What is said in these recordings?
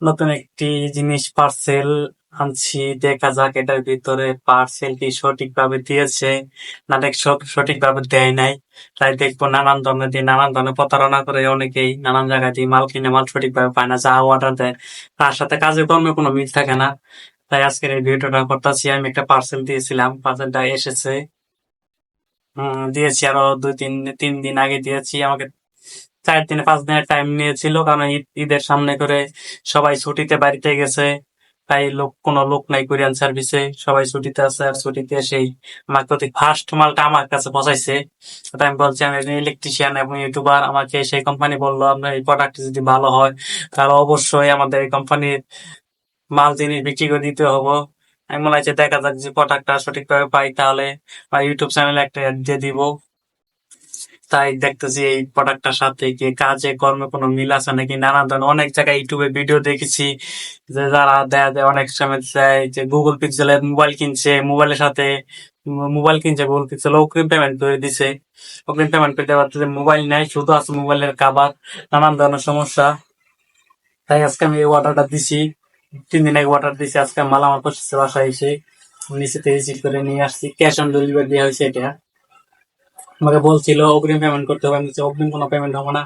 নতুন একটি জিনিস পার্সেল আনছি, দেখা যাক এটার ভিতরে পার্সেলটি সঠিকভাবে দিয়েছে না দেখ সঠিকভাবে দেয় নাই। তাই দেখব নানান ধরনের দিয়ে, নানান ধরনের প্রতারণা করে অনেকেই নানান জায়গায় দিয়ে মাল কিনে, মাল সঠিকভাবে পায় না, যা অর্ডার দেয়। তার সাথে কাজে কর্মে কোনো মিল থাকে না। তাই আজকের এই ভিডিওটা করতেছি, আমি একটা পার্সেল দিয়েছিলাম পার্সেলটা এসেছে। দিয়েছি আরও দুই তিন তিন দিন আগে দিয়েছি, আমাকে চার দিনে পাঁচ দিনের টাইম নিয়েছিল, কারণ ঈদের সামনে করে সবাই ছুটিতে বাড়িতে গেছে। তাই লোক, কোনো লোক নাই কোরিয়ান সার্ভিসে সবাই ছুটিতে আছে আর ছুটিতে এসেই আমার প্রতি ফার্স্ট মালটা আমার কাছে পৌঁছাইছে। তো আমি বলছি, আমি একজন ইলেকট্রিশিয়ান এবং ইউটিউবার আমাকে সেই কোম্পানি বলল, আপনার এই প্রোডাক্ট যদি ভালো হয়, তাহলে অবশ্যই আমাদের এই কোম্পানির মাল, জিনিস বিক্রি করে দিতে হব। আমি মনে হচ্ছে দেখা যাক যে প্রোডাক্টটা সঠিকভাবে পাই, তাহলে ইউটিউব চ্যানেলে একটা দিয়ে দিব। তাই দেখতেছি এই প্রোডাক্টটার সাথে কি কাজে, কর্মে কোনো মিল আছে নাকি? নানা ধরনের, অনেক জায়গায় ইউটিউবে ভিডিও দেখেছি যে যারা দেয়া দেয় অনেক সময় দেয় যে গুগল পিক্সেলের মোবাইল কিনছে মোবাইলের সাথে মোবাইল কিনছে গুগল পিক্সেল অগ্রিম পেমেন্ট করে দিছে। অগ্রিম পেমেন্ট করে দেওয়ার মোবাইল নেই, শুধু আছে মোবাইলের কাবার নানান ধরনের সমস্যা। তাই আজকে আমি এই অর্ডারটা দিছি। তিন দিন আগে অর্ডার দিছি, আজকে মাল আমার পৌঁছেছে বাসায় এসে। নিচে থেকে রিসিভ করে নিয়ে আসছি ক্যাশ অন ডেলিভারি দেওয়া হয়েছে এটা। আমাকে বলছিল, অগ্রিম পেমেন্ট করতে হবে। আমি অগ্রিম কোনো পেমেন্ট হবে না।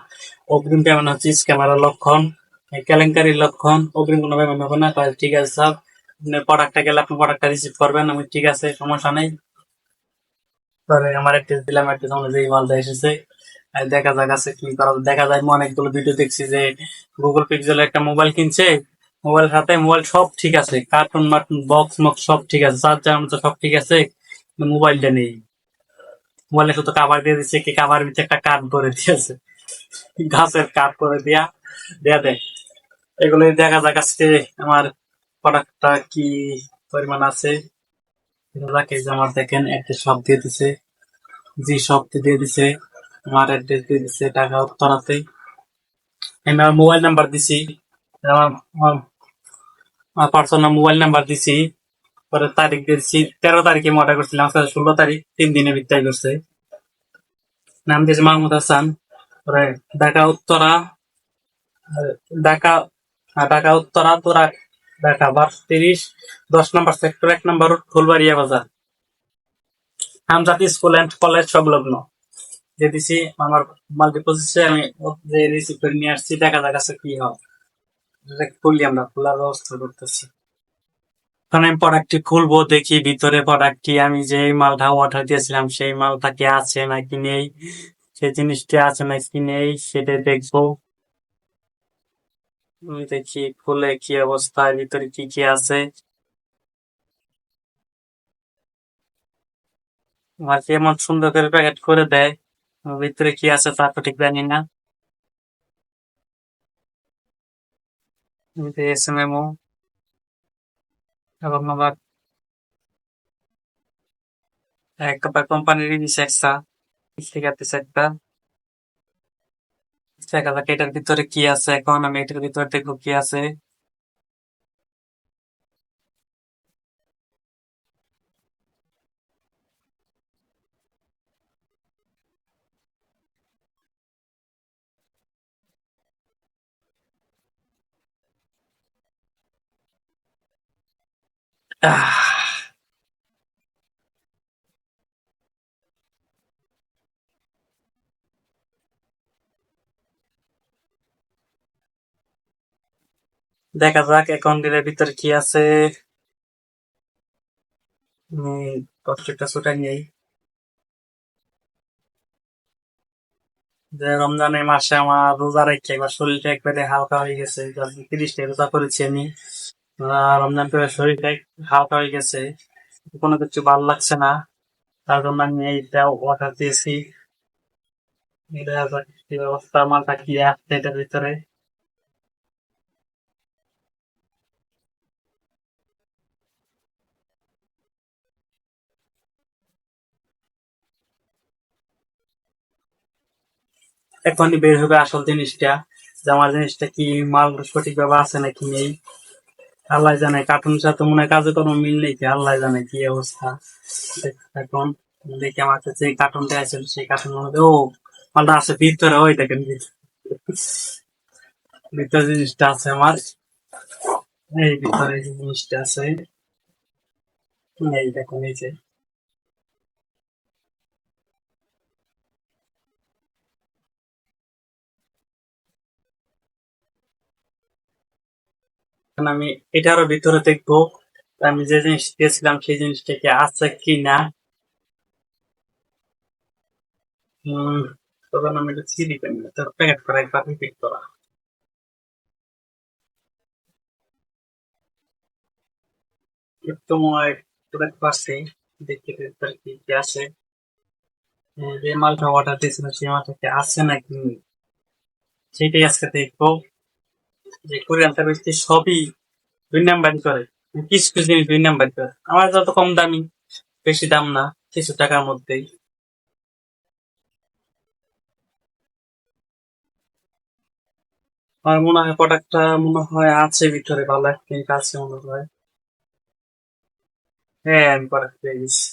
অগ্রিম পেমেন্ট হচ্ছে স্ক্যামারের লক্ষণ, কেলেঙ্কারির লক্ষণ। অগ্রিম কোনো পেমেন্ট হবে না। তাহলে ঠিক আছে স্যার প্রোডাক্টটা গেলে আপনি প্রোডাক্টটা রিসিভ করবেন। আমি ঠিক আছে, সমস্যা নেই। পরে আমার একটা দিলাম। একটা অনুযায়ী মালটা এসেছে। দেখা যাক, আছে কি করা দেখা যায়, আমি অনেকগুলো ভিডিও দেখছি যে গুগল পিক্সেল একটা মোবাইল কিনছে। মোবাইল সাথে মোবাইল সব ঠিক আছে। কার্টুন মার্টুন বক্স মক্স সব ঠিক আছে। চার্জার সব ঠিক আছে। মোবাইলটা নেই। মোবাইলে শুধু কাভার দিয়ে দিচ্ছে, কি কাভার ভিতরে একটা কাঠ ভরে দিয়েছে। গাছের কাঠ করে দিয়া, দেয়া দেয়। এগুলো দেখা যাক আজকে আমার প্রোডাক্টটা কি পরিমাণ আছে। যাকে আমার দেখেন একটা শপ দিয়ে দিছে। জি শপ দিয়ে দিছে, আমার অ্যাড্রেস দিয়ে দিছে টাকা উত্তরাতে। আমি আমার মোবাইল নাম্বার দিছি। আমার আমার পার্সোনাল মোবাইল নাম্বার দিছি। পরে তারিখ দিয়েছি, তেরো তারিখে আমি অর্ডার করছিলাম, আজকে ষোলো তারিখ, তিন দিনের ভিতরে করছে। নাম দিয়েছে মাহমুদ হাসান, পরে ঢাকা, উত্তরা ঢাকা ঢাকা, উত্তরা তোরা ঢাকা বারো তিরিশ, দশ নম্বর সেক্টর এক নম্বর ফুলবাড়িয়া বাজার। আমজাদ স্কুল অ্যান্ড কলেজ সংলগ্ন। যে দিছি, আমার মাল্টি আমি যে রিসিভ করে নিয়ে আসছি, দেখা যাক আছে কি হয়। খুললি আমরা, খোলার ব্যবস্থা করতেছি। কারণ আমি প্রোডাক্টটি খুলবো, দেখি ভিতরে প্রোডাক্টটি আমি যে মালটা অর্ডার দিয়েছিলাম, সেই মালটা কি আছে নাকি নেই, সেই জিনিসটি আছে নাকি নেই, সেটা দেখব। দেখি খুলে কি অবস্থা ভিতরে কি কি আছে। আমার কি এমন সুন্দর করে প্যাকেট করে দেয় ভিতরে কি আছে তা তো ঠিক জানি না। এস এম এমও আবার একবার কোম্পানির একটা এটার ভিতরে কি আছে এখন আমি এটার ভিতরে দেখব কি আছে দেখা যাক অ্যাকাউন্টের ভিতরে কি আছে। নেই। যে রমজানের মাসে আমার রোজা রেখে একবার শরীরটা একবারে হালকা হয়ে গেছে তিরিশটা রোজা করেছি আমি। রমজান করে শরীরটা হালকা হয়ে গেছে। কোনো কিছু ভালো লাগছে না। তার জন্য আমি এইটা অর্ডার দিয়েছি। কি ব্যবস্থা, মালটা কি আছে এটার ভিতরে? এখনই বের হবে আসল জিনিসটা। যে আমার জিনিসটা কি মাল সঠিক ভাবে আছে নাকি নেই? আল্লাহ জানে কার্টুন সাথে মনে কাজে কোনো মিল নেই আল্লাহ জানে কি অবস্থা। এখন দেখে আমার কাছে কার্টুনটা আছে, সেই কার্টুনের মধ্যে, ও, মালটা আছে ভিতরে, ওই দেখেন ভিতরে। জিনিসটা আছে আমার। এই ভিতরে জিনিসটা আছে। এই দেখুন, এই যে। আমি এটারও ভিতরে দেখব। আমি যে জিনিস দিয়েছিলাম, সেই জিনিসটা কি আছে কি না তার প্যাকেট করা আছে। যে মালটা অর্ডার সেই আছে নাকি? সেটাই আজকে দেখব। যে কোরিয়ান সার্ভিস সবই দুই নাম্বারই করে। কিছু কিছু জিনিস দুই নাম্বার করে। আমার যত কম দামি, বেশি দাম না, কিছু টাকার মধ্যেই। আমার মনে হয় প্রোডাক্টটা মনে হয় আছে ভিতরে, ভালো একটা আছে মনে হয়। হ্যাঁ আমি প্রোডাক্ট পেয়ে গেছি।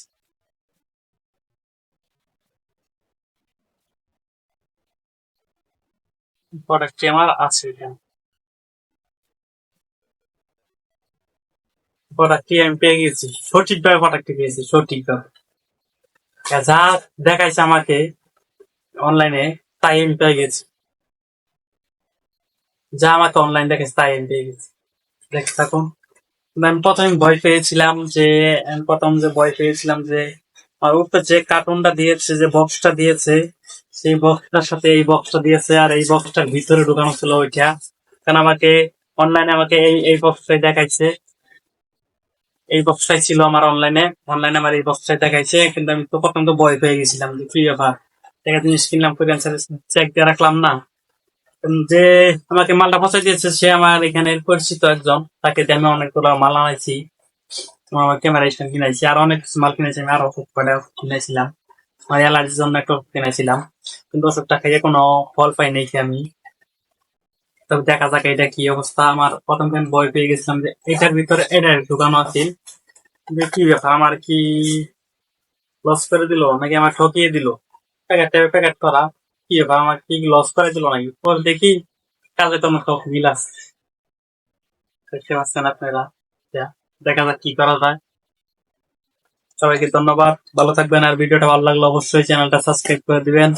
প্রোডাক্টটি আমার আছে এখানে। প্রোডাক্টটি আমি পেয়ে গেছি। সঠিকভাবে প্রোডাক্টটি পেয়েছি, সঠিকভাবে। যা দেখাইছে আমাকে অনলাইনে তাই আমি পেয়ে গেছি। যা আমাকে অনলাইন দেখাইছে, তাই আমি পেয়ে গেছি। দেখতে থাকুন। আমি প্রথমে ভয় পেয়েছিলাম যে, আমি প্রথম যে ভয় পেয়েছিলাম যে আর উপরে যে কার্টুনটা দিয়েছে, যে বক্সটা দিয়েছে, সেই বক্সটার সাথে এই বক্সটা দিয়েছে, আর এই বক্সটার ভিতরে ঢুকানো ছিল ওইটা। কারণ আমাকে অনলাইনে আমাকে এই এই বক্সটাই দেখাইছে। এই বক্সটাই ছিল আমার অনলাইনে অনলাইনে আমার এই বক্সটাই দেখাইছে, কিন্তু আমি তো প্রথম তো ভয় পেয়ে গেছিলাম যে, কি ব্যাপার? একটা জিনিস কিনলাম সার্ভিস চেক দিয়ে রাখলাম না? যে আমাকে মালটা পৌঁছে দিয়েছে, সে আমার এখানে পরিচিত একজন। তাকে দিয়ে আমি অনেকগুলো মাল আনাইছি, আমার ক্যামেরা স্ট্যান্ড কিনেছি আর অনেক কিছু মাল কিনেছি, আমি আরও খুব কয়টা কিনেছিলাম। আমার অ্যালার্জির জন্য একটা কিনেছিলাম। কিন্তু ওষুধটা খাইয়ে কোনো ফল পাই নাই আমি। তবে দেখা যাক এটা কি অবস্থা। আমার প্রথম আমি ভয় পেয়ে গেছিলাম যে এটার ভিতরে এটা ঢুকানো আছে। যে কি ব্যাপার, আমার কি লস করে দিল নাকি আমার ঠকিয়ে দিল? প্যাকেট প্যাকেট করা। কি ব্যাপার, আমার কি লস করে দিল নাকি? পরে দেখি কাজে তো আমার সব মিল আছে। দেখতে পাচ্ছেন আপনারা। দেখা যাক কি করা যায়। সবাইকে ধন্যবাদ। ভালো থাকবেন আর ভিডিওটা ভালো লাগলে অবশ্যই চ্যানেলটা সাবস্ক্রাইব করে দিবেন।